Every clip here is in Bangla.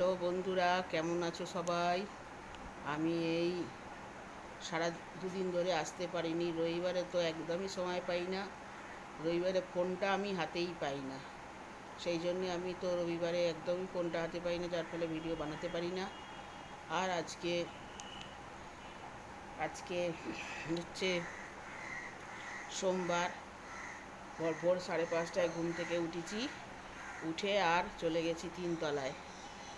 হ্যালো বন্ধুরা, কেমন আছো সবাই? আমি এই সারা দুদিন ধরে আসতে পারিনি, রবিবারে তো একদমই সময় পাই না। রবিবারে ফোনটা আমি হাতেই পাই না। সেই জন্যে আমি তো রবিবারে একদমই ফোনটা হাতে পাই না, যার ফলে ভিডিও বানাতে পারি না। আর আজকে আজকে হচ্ছে সোমবার, ভোর সাড়ে পাঁচটায় ঘুম থেকে উঠেছি, উঠে আর চলে গেছি তিনতলায়।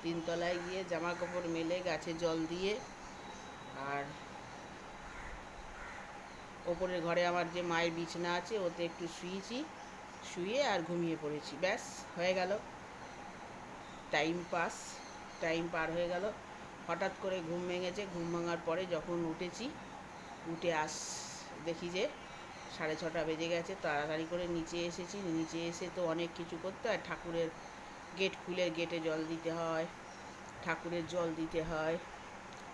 তিনতলায় গিয়ে জামা কাপড় মেলে গাছে জল দিয়ে আর ওপরের ঘরে আমার যে মায়ের বিছানা আছে, ওতে একটু শুয়েছি, শুয়ে আর ঘুমিয়ে পড়েছি। ব্যাস, হয়ে গেল। টাইম পাস টাইম পার হয়ে গেল। হঠাৎ করে ঘুম ভেঙেছে। ঘুম ভাঙার পরে যখন উঠেছি, উঠে আস, দেখি যে সাড়ে ছটা বেজে গেছে। তাড়াতাড়ি করে নিচে এসেছি। নিচে এসে তো অনেক কিছু করতে হয়। ঠাকুরের গেট খুলে গেটে জল দিতে হয়। ঠাকুরের জল দিতে হয়।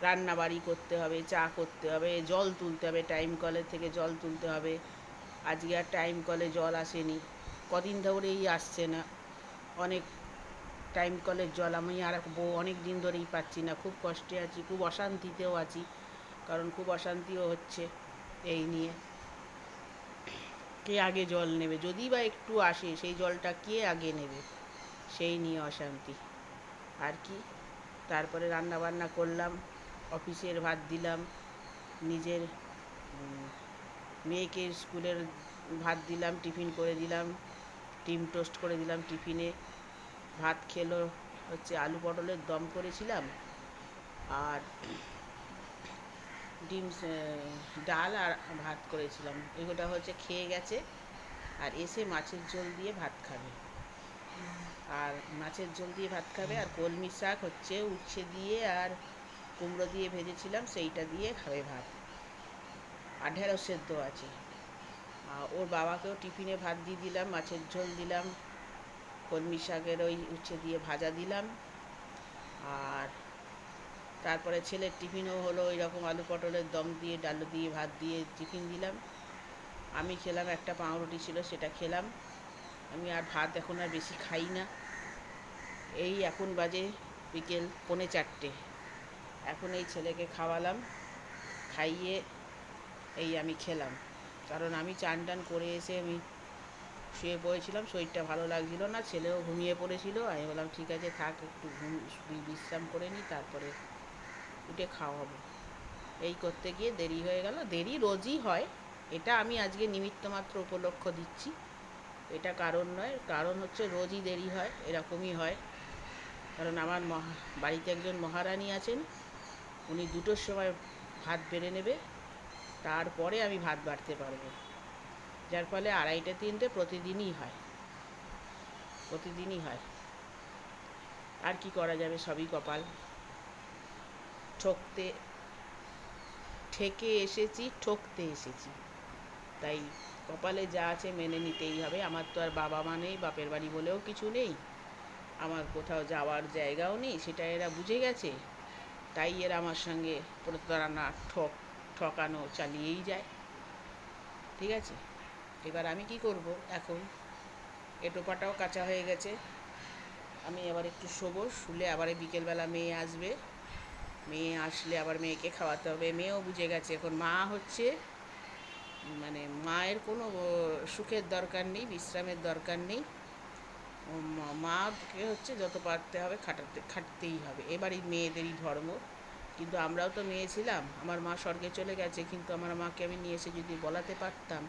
রান্না বাড়ি করতে হবে, চা করতে হবে, জল তুলতে হবে টাইম কলের থেকে জল তুলতে হবে। আজকে আর টাইম কলে জল আসেনি। কদিন ধরেই আসছে না। অনেক টাইম কলের জল আমি আর বউ অনেক দিন ধরেই পাচ্ছি না। খুব কষ্টে আছি, খুব অশান্তিতেও আছি, কারণ খুব অশান্তিও হচ্ছে এই নিয়ে। কে আগে জল নেবে? যদি বা একটু আসে, সেই জলটা কে আগে নেবে? সেই নিয়ে অশান্তি। আর কি? তারপরে রান্না বান্না করলাম, অফিসের ভাত দিলাম, নিজের মেয়েকে স্কুলের ভাত দিলাম, টিফিন করে দিলাম, ডিম টোস্ট করে দিলাম টিফিনে, ভাত খেলো, হচ্ছে আলু পটলের দম করেছিলাম, আর ডিম ডাল আর ভাত করেছিলাম এগুলো হচ্ছে খেয়ে গেছে, আর এসে মাছের ঝোল দিয়ে ভাত খাবে। আর মাছের ঝোল দিয়ে ভাত খাবে, আর কলমি শাক হচ্ছে উচ্ছে দিয়ে আর কুমড়ো দিয়ে ভেজেছিলাম, সেইটা দিয়ে খাবে ভাত। আর ঢেঁড়স সেদ্ধ আছে। আর ওর বাবাকেও টিফিনে ভাত দিয়ে দিলাম, মাছের ঝোল দিলাম, কলমি শাকের ওই উচ্ছে দিয়ে ভাজা দিলাম। আর তারপরে ছেলের টিফিনও হলো ওই রকম আলু পটলের দম দিয়ে, ডালু দিয়ে, ভাত দিয়ে টিফিন দিলাম। আমি খেলাম, একটা পাউরুটি ছিল, সেটা খেলাম। আমি আর ভাত এখন আর বেশি খাই না। এই এখন বাজে বিকেল পৌনে চারটে। এখন এই ছেলেকে খাওয়ালাম, খাইয়ে এই আমি খেলাম। কারণ আমি চান টান করে এসে আমি শুয়ে পড়েছিলাম, শরীরটা ভালো লাগছিল না, ছেলেও ঘুমিয়ে পড়েছিল। আমি বললাম, ঠিক আছে, থাক, একটু ঘুম বিশ্রাম করে নিই তারপরে উঠে খাওয়াবো এই করতে গিয়ে দেরি হয়ে গেল। দেরি রোজই হয়। এটা আমি আজকে নিমিত্ত মাত্র উপলক্ষ দিচ্ছি। এটা কারণ নয়, কারণ হচ্ছে রোজই দেরি হয়, এরকমই হয়। কারণ আমার মহা, বাড়িতে একজন মহারানী আছেন, উনি দুটোর সময় ভাত বেড়ে নেবে, তারপরে আমি ভাত বাড়তে পারব। যার ফলে আড়াইটে, তিনটে প্রতিদিনই হয়। প্রতিদিনই হয়। আর কি করা যাবে, সবই কপাল। ঠকতে, ঠেকে এসেছি, ঠকতে এসেছি। তাই কপালে যা আছে মেনে নিতেই হবে। আমার তো আর বাবা মা নেই, বাপের বাড়ি বলেও কিছু নেই। আমার কোথাও যাওয়ার জায়গাও নেই, সেটা এরা বুঝে গেছে। তাই এরা আমার সঙ্গে প্রতারণা ঠক, ঠকানো চালিয়েই যায়। ঠিক আছে? এবার আমি কি করব? এখন এটোপাটাও কাঁচা হয়ে গেছে। আমি আবার একটু শোবো, শুলে আবার বিকেলবেলা মেয়ে আসবে। মেয়ে আসলে আবার মেয়েকে খাওয়াতে হবে। মেয়েও বুঝে গেছে, এখন মা হচ্ছে মানে মায়ের কোনো সুখের দরকার নেই, বিশ্রামের দরকার নেই। মাকে হচ্ছে যত পারতে হবে খাটাতে, খাটতেই হবে। এবারই মেয়েদেরই ধর্ম। কিন্তু আমরাও তো মেয়ে ছিলাম। আমার মা স্বর্গে চলে গেছে, কিন্তু আমার মাকে আমি নিয়ে এসে যদি বলাতে পারতাম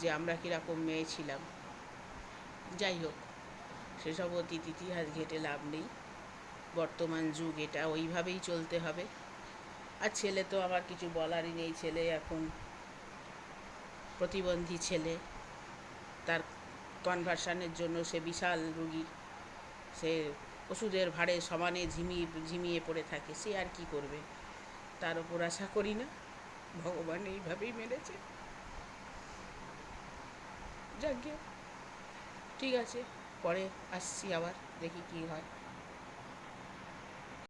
যে আমরা কীরকম মেয়ে ছিলাম। যাই হোক, সেসব অতীত, ইতিহাস ঘেটে লাভ নেই। বর্তমান যুগ, এটা ওইভাবেই চলতে হবে। আর ছেলে তো আমার কিছু বলারই নেই। ছেলে এখন প্রতিবন্ধী ছেলে। তার কনভার্সানের জন্য সে বিশাল রুগী। সে ওষুধের ভারে সমানে ঝিমিয়ে ঝিমিয়ে পড়ে থাকে। সে আর কি করবে? তার ওপর আশা করি না। ভগবান এইভাবেই মেরেছে। যাকে ঠিক আছে, পরে আসছি আবার, দেখি কি হয়।